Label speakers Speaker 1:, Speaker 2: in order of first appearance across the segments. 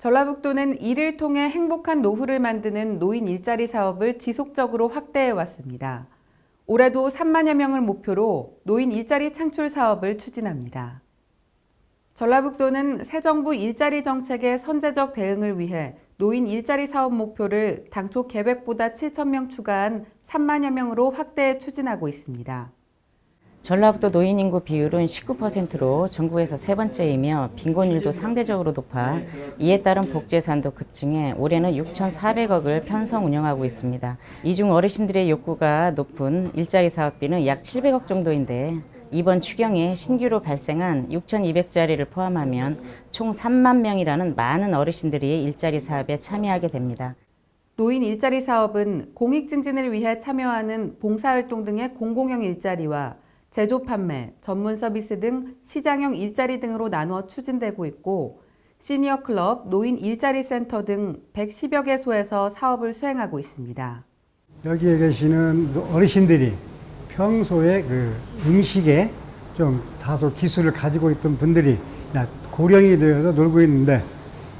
Speaker 1: 전라북도는 이를 통해 행복한 노후를 만드는 노인 일자리 사업을 지속적으로 확대해 왔습니다. 올해도 3만여 명을 목표로 노인 일자리 창출 사업을 추진합니다. 전라북도는 새 정부 일자리 정책의 선제적 대응을 위해 노인 일자리 사업 목표를 당초 계획보다 7천 명 추가한 3만여 명으로 확대 추진하고 있습니다.
Speaker 2: 전라북도 노인 인구 비율은 19%로 전국에서 세 번째이며 빈곤율도 상대적으로 높아 이에 따른 복지 예산도 급증해 올해는 6,400억을 편성 운영하고 있습니다. 이 중 어르신들의 욕구가 높은 일자리 사업비는 약 700억 정도인데 이번 추경에 신규로 발생한 6,200자리를 포함하면 총 3만 명이라는 많은 어르신들이 일자리 사업에 참여하게 됩니다.
Speaker 1: 노인 일자리 사업은 공익 증진을 위해 참여하는 봉사활동 등의 공공형 일자리와 제조 판매, 전문 서비스 등 시장형 일자리 등으로 나누어 추진되고 있고 시니어 클럽, 노인 일자리 센터 등 110여 개소에서 사업을 수행하고 있습니다.
Speaker 3: 여기에 계시는 어르신들이 평소에 그 음식에 좀 다소 기술을 가지고 있던 분들이 고령이 되어서 놀고 있는데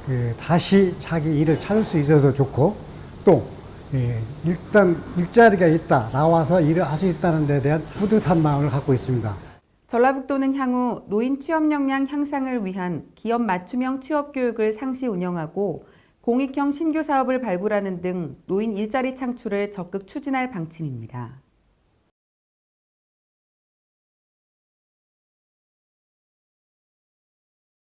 Speaker 3: 그 다시 자기 일을 찾을 수 있어서 좋고 또 예, 일단 일자리가 있다 나와서 일을 할 수 있다는 데 대한 뿌듯한 마음을 갖고 있습니다.
Speaker 1: 전라북도는 향후 노인 취업 역량 향상을 위한 기업 맞춤형 취업 교육을 상시 운영하고 공익형 신규 사업을 발굴하는 등 노인 일자리 창출을 적극 추진할 방침입니다.